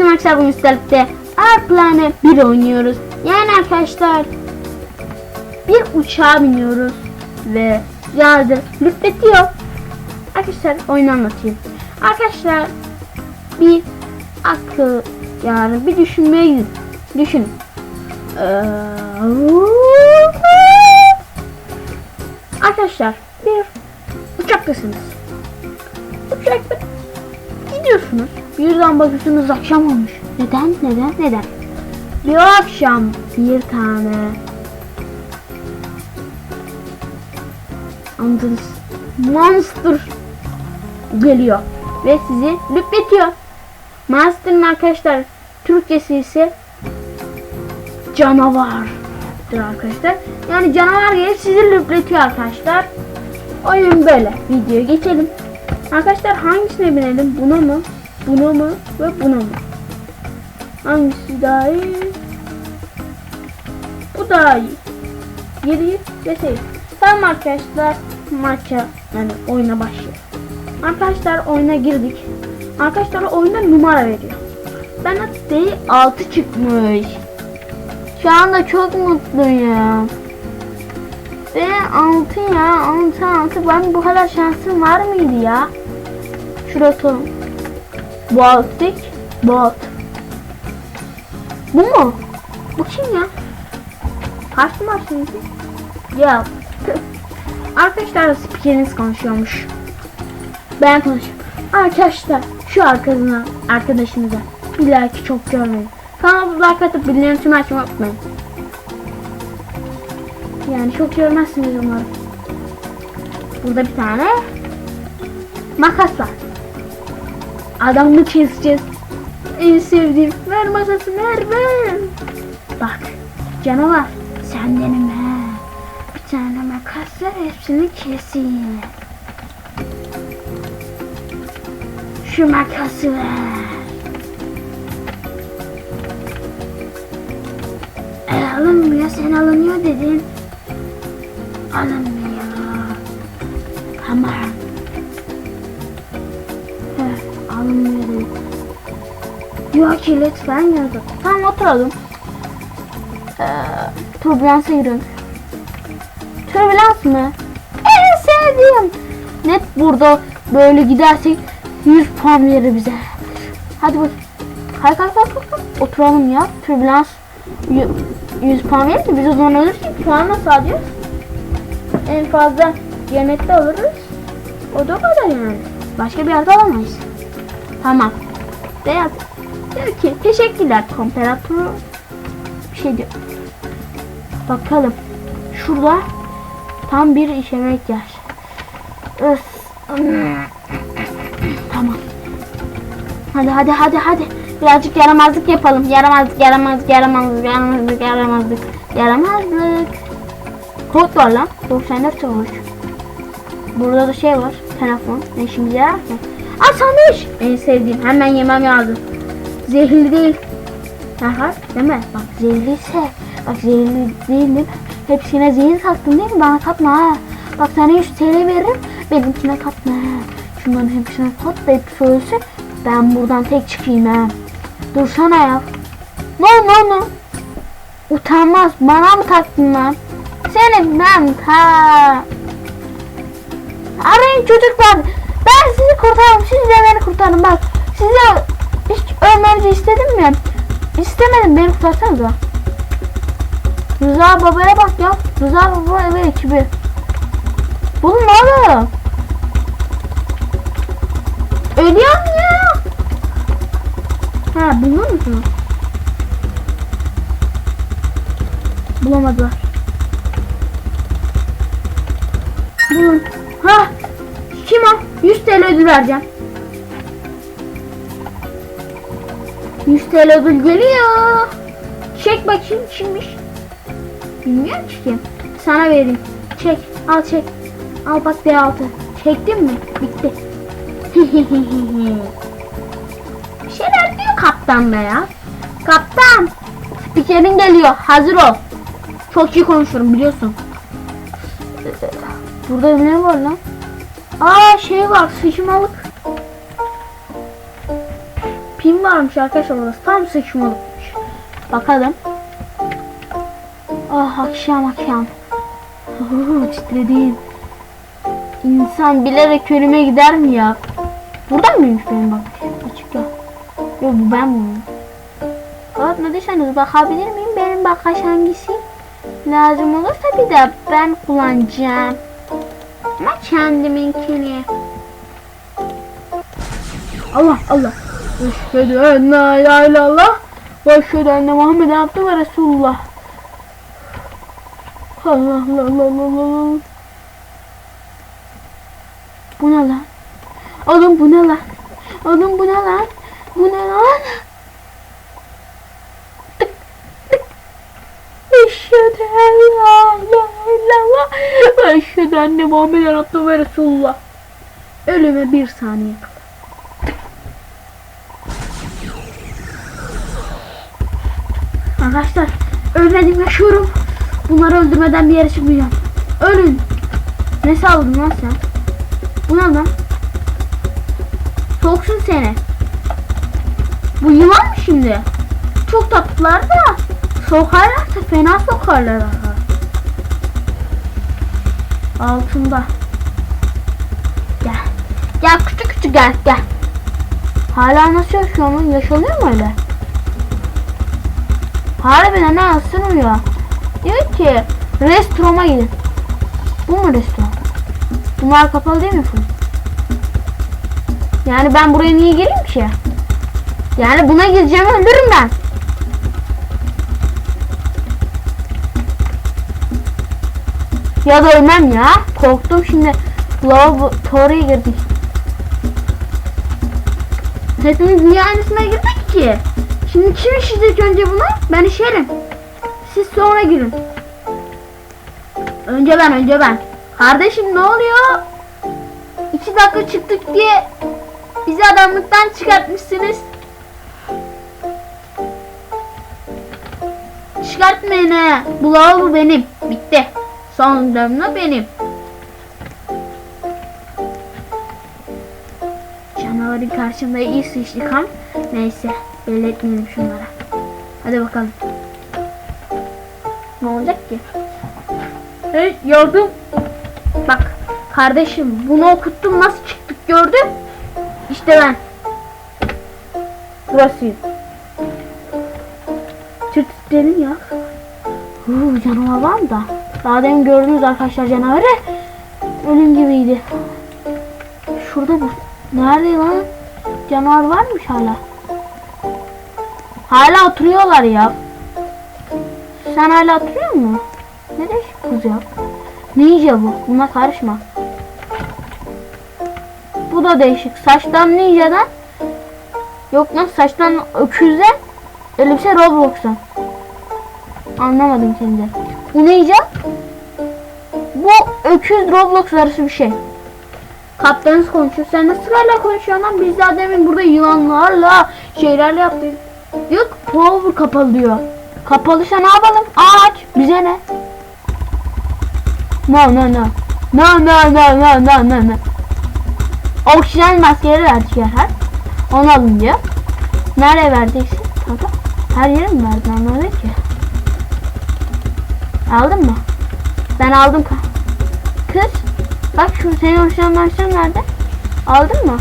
Herkese arkadaşlar bugün sizlerle Airplane 1 oynuyoruz. Yani arkadaşlar bir uçağa biniyoruz ve yardır lütfetiyor. Arkadaşlar oyunu anlatayım. Arkadaşlar bir akıl yani bir düşünmeyi düşün. Ee, Arkadaşlar bir uçaktasınız. Uçakta gidiyorsunuz. Birden bakıyorsunuz akşam olmuş. Neden? Neden? Neden? Bir akşam bir tane Anladınız. Monster geliyor ve sizi lütfetiyor. Monster'ın arkadaşlar Türkçesi ise canavar arkadaşlar. Yani canavar gelip sizi lüpletiyor arkadaşlar. Oyun böyle. Videoya geçelim. Arkadaşlar hangisine binelim? Buna mı? Buna mı? Ve buna mı? Hangisi daha iyi? Bu daha iyi. 7 ve 8. Tamam arkadaşlar maça yani oyuna başlıyor. Arkadaşlar oyuna girdik. Arkadaşlar oyunda numara veriyor. Ben D 6 çıkmış. Şu anda çok mutluyum. Ve 6 ya 6 6 ben bu kadar şansım var mıydı ya? Sorun. Baltic bot. Bu mu? Bu kim ya? Kaç numara şimdi? Ya. Arkadaşlar spikeriniz konuşuyormuş. Ben konuşuyorum. Arkadaşlar şu arkadaşına, arkadaşınıza illaki çok görmeyin. Kanalıma like atıp bildirim açmayı unutmayın. Yani çok görmezsiniz umarım. Burada bir tane makas var. Adamını keseceğiz. En sevdiğim. Ver makası ver ver. Bak canavar sen deneme. Bir tane makas ver hepsini keseyim. Şu makası ver. E, alınmıyor sen alınıyor dedin. Alınmıyor. Yok ki lütfen yazın. Tamam oturalım. Ee, türbülansa yürüyün. Türbülans mı? En sevdiğim. Net burada böyle gidersek 100 puan verir bize. Hadi bak. Kalk kalk kalk kalk. Oturalım ya. Türbülans 100 puan verir mi? Biz o zaman alırız ki puan nasıl alacağız? En fazla cennette alırız. O da kadar yani. Başka bir yerde alamayız. Tamam. Beyaz. Diyor ki teşekkürler temperatürü bir şey diyor. Bakalım. Şurada tam bir işemek yer. Öf. Tamam. Hadi hadi hadi hadi. Birazcık yaramazlık yapalım. Yaramazlık, yaramazlık, yaramazlık, yaramazlık, yaramazlık, yaramazlık. Kod var lan. 94 olmuş. Burada da şey var. Telefon. Ne işimize yarar ki? Aa sandviç. En sevdiğim. Hemen yemem lazım. Zehirli değil. Aha değil mi? Bak zehirliyse. Bak zehirli değil mi? Hepsine zehir kattın değil mi? Bana katma ha. Bak sana 100 TL veririm. Benimkine katma ha. Şunların hepsine kat da hepsi ölse. Ben buradan tek çıkayım ha. Dursana ya. No no no. Utanmaz. Bana mı taktın lan? Senin ben ta. Arayın çocuklar. Ben sizi kurtardım. Siz de beni kurtarın. Bak size hiç ölmenizi istedim mi? İstemedim. Beni kurtarsanıza. Rıza babaya bak ya. Rıza baba ve ekibi. Bunun ne oluyor? Ölüyorum ya. Ha bulur musunuz? Bulamadılar. Bulun. Ha kim o? 100 TL ödül vereceğim. 100 TL ödül geliyor. Çek bakayım kimmiş? Bilmiyorum ki. Sana vereyim. Çek. Al çek. Al bak D6. Çektin mi? Bitti. Bir şeyler diyor kaptan be ya. Kaptan. Spikerin geliyor. Hazır ol. Çok iyi konuşurum biliyorsun. Burada ne var lan? Aa şey var sıçmalık. Kim varmış arkadaşlar orası? Tam sıçmalıkmış. Bakalım. Ah akşam akşam. Uhu, titredim. İnsan bilerek ölüme gider mi ya? Buradan mıymış benim bakış? Açık ya. Yok bu ben miyim? Kapatmadıysanız bakabilir miyim? Benim bakış hangisi? Lazım olursa bir de ben kullanacağım. Ama kendiminkini. Allah Allah. Eşhedü en la ilahe illallah. Ve eşhedü enne Muhammed abdü ve Resulullah. Allah Allah Allah Allah Allah. Bu ne lan? Oğlum bu ne lan? Oğlum bu ne lan? Bu ne lan? Eşhedü en la ilahe illallah. Ve eşhedü enne Muhammed abdü ve Resulullah. Ölüme bir saniye kala. Arkadaşlar ölmedim yaşıyorum. Bunları öldürmeden bir yere çıkmayacağım. Ölün. Ne saldın lan sen? Bu ne lan? Soksun seni. Bu yılan mı şimdi? Çok tatlılar da sokarlarsa fena sokarlar. Altında. Gel. Gel küçük küçük gel gel. Hala nasıl yaşıyor mu? Yaşanıyor mu öyle? Harbiden ne ısınmıyor. Diyor ki restorana gidin. Bu mu restoran? Bunlar kapalı değil mi full? Yani ben buraya niye gireyim ki? Yani buna gireceğim öldürürüm ben. Ya da ölmem ya. Korktum şimdi. Laboratuvaraya girdik. Hepimiz niye aynısına girdik ki? Şimdi kim işleyecek önce bunu? Ben işerim. Siz sonra girin. Önce ben, önce ben. Kardeşim ne oluyor? İki dakika çıktık diye bizi adamlıktan çıkartmışsınız. Çıkartmayın he. Bu lavabo benim. Bitti. Son damla benim. Canavarın karşımda iyi sıçtık ham. Neyse. Belli etmeyelim şunlara. Hadi bakalım. Ne olacak ki? Hey yardım. Bak kardeşim bunu okuttum nasıl çıktık gördün? İşte ben. Burasıyım. Tırtıkların ya. Huu, canavar da? Daha demin gördünüz arkadaşlar canavarı. Ölüm gibiydi. Şurada bu. Nerede lan? Canavar varmış hala. Hala oturuyorlar ya. Sen hala oturuyor musun? Ne değişik kız ya. Ninja bu. Buna karışma. Bu da değişik. Saçtan ninja'dan. Yok lan saçtan öküzden. Elbise Roblox'tan. Anlamadım şimdi. Bu ninja. Bu öküz Roblox arası bir şey. Kaptanız konuşuyor. Sen nasıl sırayla konuşuyorsun lan? Biz daha demin burada yılanlarla şeylerle yaptık. Yok power kapalı diyor. Kapalıysa ne yapalım? Aç. Bize ne? No no no. No no no no no no no. Oksijen maskeleri verdik her. Onu alın diyor. Nereye vereceksin? Kanka. Her yere mi verdin anlamadım ki. Aldın mı? Ben aldım. Kız. Bak şu senin oksijen maskeni nerede? Aldın mı?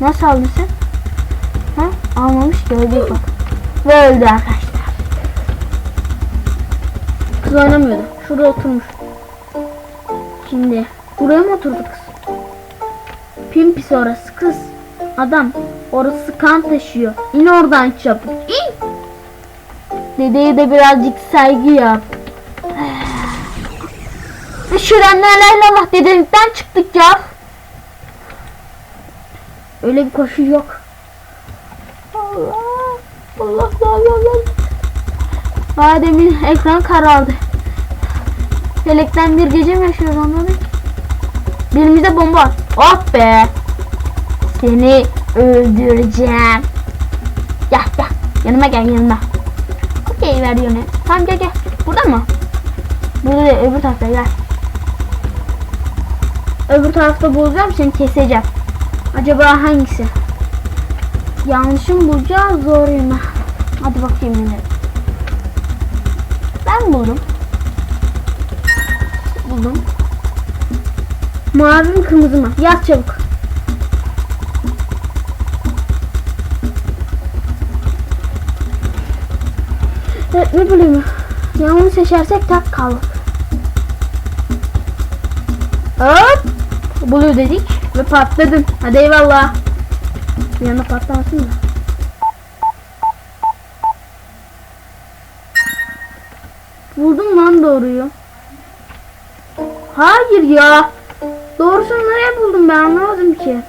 Nasıl aldın sen? Ha? Almamış ki öldü bak. Ve öldü arkadaşlar. Kız oynamıyordu. Şurada oturmuş. Şimdi buraya mı oturdu kız? Pimpis orası kız. Adam orası kan taşıyor. İn oradan çabuk. İn. Dedeye de birazcık saygı yap. La ilallah dedelikten çıktık ya. Öyle bir koşu yok. Allah Allah Allah Allah. Daha demin ekran karardı. Felekten bir gece mi yaşıyoruz anladın? Birimize bomba at. Oh be. Seni öldüreceğim. Gel gel. Yanıma gel yanıma. Okey ver yöne. Tamam gel gel. Burada mı? Burada değil öbür tarafta gel. Öbür tarafta bulacağım seni keseceğim. Acaba hangisi? Yanlışım bulacağız zoruyum. Hadi bakayım yine. Ben buldum. Buldum. Mavi mi kırmızı mı? Yaz çabuk. Evet ne bileyim. Yanlış seçersek tak kaldık. Hop. Buluyor dedik ve patladın. Hadi eyvallah. Bir yana patlamasın da. Buldum lan doğruyu. Hayır ya. Doğrusunu nereye buldum ben anlamadım ki.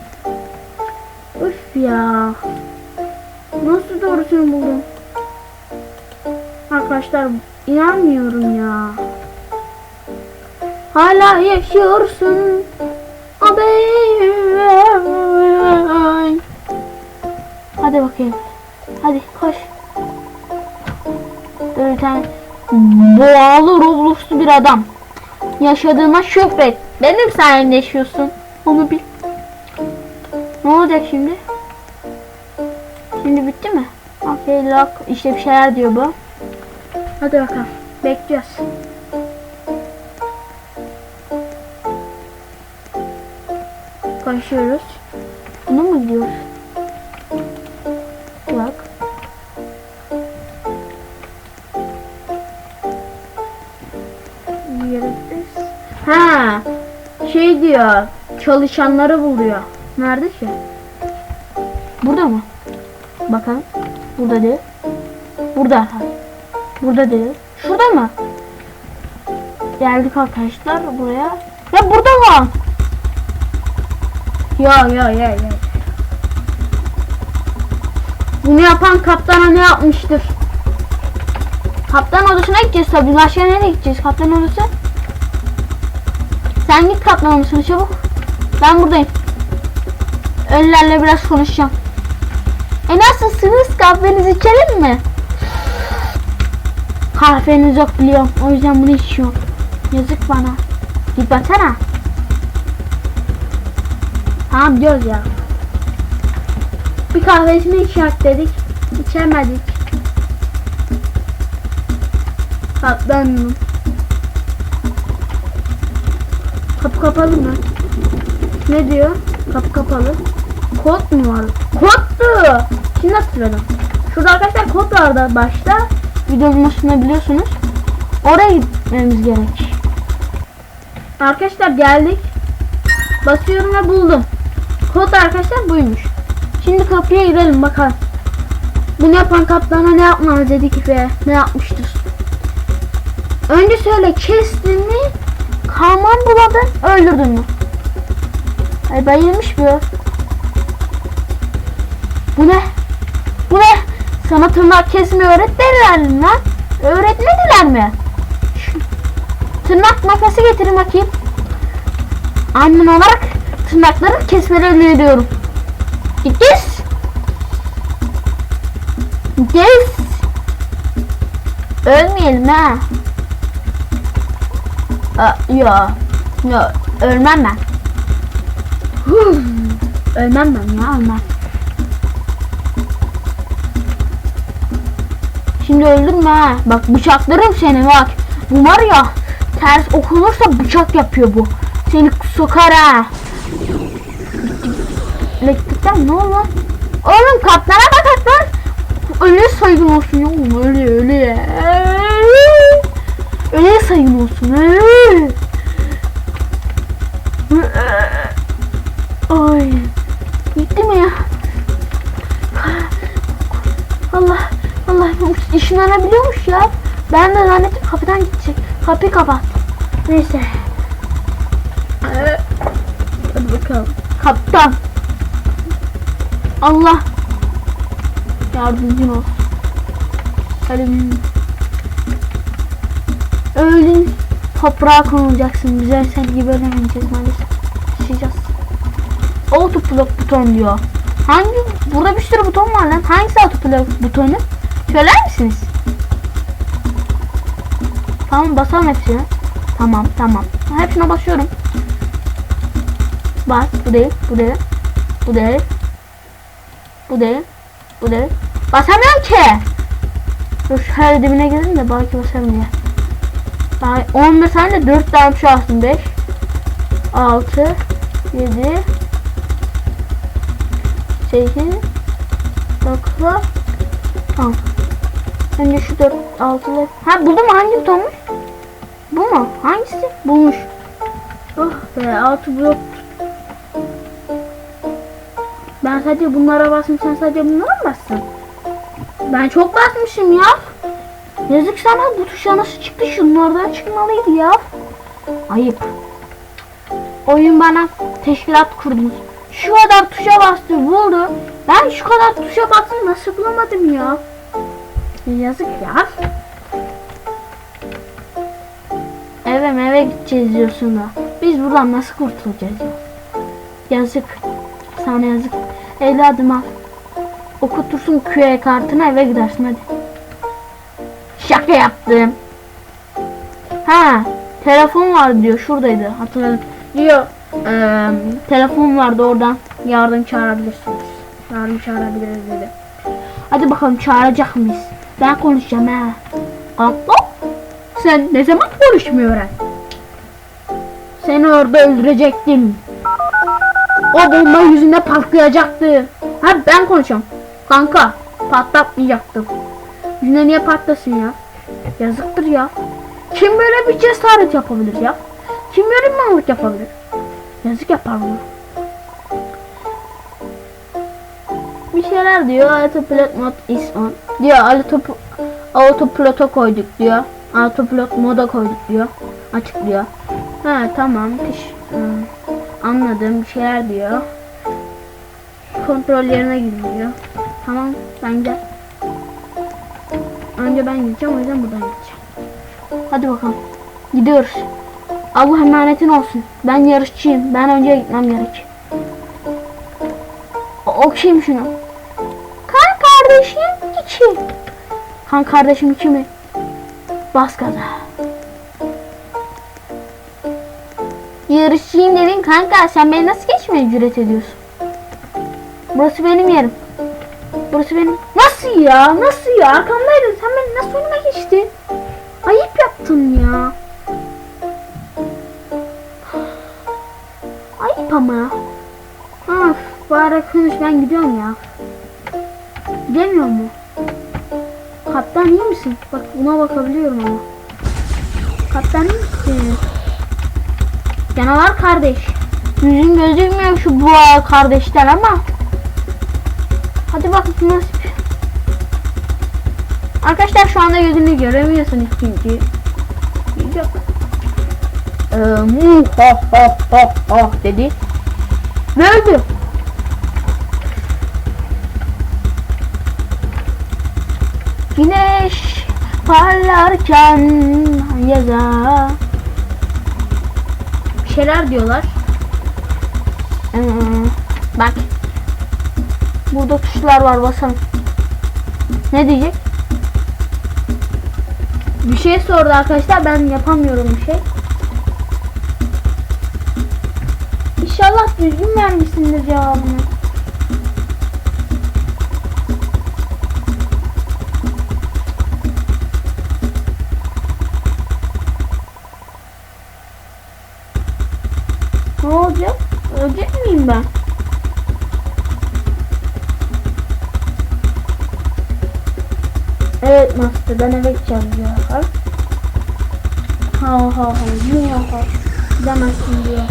Üf ya. Nasıl doğrusunu buldum? Arkadaşlar inanmıyorum ya. Hala yaşıyorsun. Abi. Bakayım. Hadi koş. Böyle bir tane boğalı Roblox'lu bir adam. Yaşadığına şükret. Benim sayemde. Onu bil. Ne olacak şimdi? Şimdi bitti mi? Okay lock. İşte bir şeyler diyor bu. Hadi bakalım. Bekliyoruz. Koşuyoruz. Bunu mu gidiyoruz? Ha, şey diyor. Çalışanları buluyor. Nerede ki? Burada mı? Bakalım. Burada değil. Burada. Burada değil. Şurada mı? Geldik arkadaşlar buraya. Ya burada mı? Ya ya ya ya. Bunu yapan kaptana ne yapmıştır? Kaptan odasına gideceğiz tabii. Başka nereye gideceğiz? Kaptan odası. Sen git kaptan odasına çabuk. Ben buradayım. Ölülerle biraz konuşacağım. E nasılsınız? Kahvenizi içelim mi? Kahveniz yok biliyorum. O yüzden bunu içiyorum. Yazık bana. Git baksana. Tamam diyoruz ya. Bir kahvesini içecek dedik. İçemedik. Katlandım. Kapı kapalı mı? Ne diyor? Kapı kapalı. Kod mu var? Koddu. Şimdi hatırladım. Şurada arkadaşlar kod vardı başta. Videonun başında biliyorsunuz. Oraya gitmemiz gerek. Arkadaşlar geldik. Basıyorum ve buldum. Kod arkadaşlar buymuş. Şimdi kapıya girelim bakalım. Bunu yapan kaplana ne yapmamız dedik ve ne yapmıştır. Önce söyle kestin mi? Kalman buladın, öldürdün mü? Ay bayılmış bu. Bu ne? Bu ne? Sana tırnak kesme öğretmediler mi lan? Öğretmediler mi? Tırnak makası getirin bakayım. Annen olarak tırnakları kesmelerini öneriyorum. Kes. Kes. Ölmeyelim ha. Aa, ya. Ya ölmem ben. Huh. Ölmem ben ya ölmem. Şimdi öldün mü ha? Bak bıçaklarım seni bak. Bu var ya ters okunursa bıçak yapıyor bu. Seni sokar ha. Elektrikten ne lan? Oğlum kaptana bak kaptan. Öyle saygın olsun ya öyle öyle. Öyle saygın olsun öyle. Kapıyı kapat. Neyse. Hadi bakalım. Kaptan. Allah. Yardımcın ol. Elim. Öğlen toprağa konulacaksın. Bize sen gibi ölemeyeceğiz maalesef. Yaşayacağız. Autoplot buton diyor. Hangi? Burada bir sürü buton var lan. Hangisi autoplot butonu? Söyler misiniz? Tamam basalım hepsine. Tamam tamam. Hepsine basıyorum. Bas bu değil bu değil. Bu değil. Bu değil. Bu demek. Basamıyorum ki. Dur her dibine gidelim de belki basarım diye. Ben 11 tane de 4 tane şu aslında 5 6 7 8 9 10 Önce şu 4 6 Ha buldum hangi butonmuş? Bu mu? Hangisi? Bulmuş. Oh be 6 blok. Ben sadece bunlara bastım sen sadece bunlara mı bastın? Ben çok basmışım ya. Yazık sana bu tuşa nasıl çıktı şunlardan çıkmalıydı ya. Ayıp. Oyun bana teşkilat kurdunuz. Şu kadar tuşa bastı buldu. Ben şu kadar tuşa bastım nasıl bulamadım ya. Yazık ya. Eve eve gideceğiz diyorsun da. Biz buradan nasıl kurtulacağız ya? Yazık. Sana yazık. Evladım al. Okutursun QE kartını eve gidersin hadi. Şaka yaptım. Ha, telefon var diyor. Şuradaydı. Hatırladım. Diyor. eee, telefon vardı oradan. Yardım çağırabilirsiniz. Yardım çağırabiliriz dedi. Hadi bakalım çağıracak mıyız? Ben konuşacağım ha. Kanka sen ne zaman konuşmuyor öğren? Seni orada öldürecektim. O bomba yüzünde patlayacaktı. Ha ben konuşacağım. Kanka patlatmayacaktım. Yüzüne niye patlasın ya? Yazıktır ya. Kim böyle bir cesaret yapabilir ya? Kim böyle bir yapabilir? Yazık yapar bunu. Bir şeyler diyor. Autopilot mod is on. Diyor autop autopilot'a koyduk diyor. Autopilot moda koyduk diyor. Açık diyor. Ha tamam. Piş, anladım. Bir şeyler diyor. Kontrol yerine gidiyor. Tamam ben. Önce ben gideceğim o yüzden buradan gideceğim. Hadi bakalım. Gidiyoruz. Allah emanetin olsun. Ben yarışçıyım. Ben önce gitmem gerek. Okuyayım şunu. İki. Kan kardeşim iki mi? Bas gaza. Yarışçıyım dedin kanka. Sen beni nasıl geçmeye cüret ediyorsun? Burası benim yerim. Burası benim. Nasıl ya? Nasıl ya? Arkamdaydın. Sen beni nasıl önüme geçtin? Ayıp yaptın ya. Ayıp ama. Of, bari konuş ben gidiyorum ya. Gidemiyor mu? Kaptan iyi misin? Bak buna bakabiliyorum ama. Kaptan iyi misin? Canavar kardeş. Yüzün gözükmüyor şu boğa kardeşten ama. Hadi bak nasip. Arkadaşlar şu anda yüzünü göremiyorsun ikinci. Yok. Ee, mu ha ha ha ha dedi. Ve öldü. Parlarken yaza. Bir şeyler diyorlar. Ee, bak. Burada tuşlar var basalım. Ne diyecek? Bir şey sordu arkadaşlar ben yapamıyorum bir şey. İnşallah düzgün vermişsindir cevabını. Ne olacak? Miyim ben? Evet Master ben eve gideceğim diyor. Ha ha ha ha ha ha Demezsin diyor.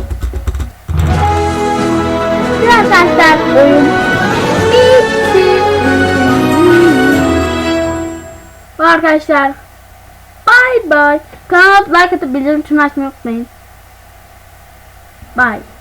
Biraz arkadaşlar oyun bitti. Arkadaşlar. Bye bye. Kanala like atıp bildirim tümünü açmayı unutmayın. Bye.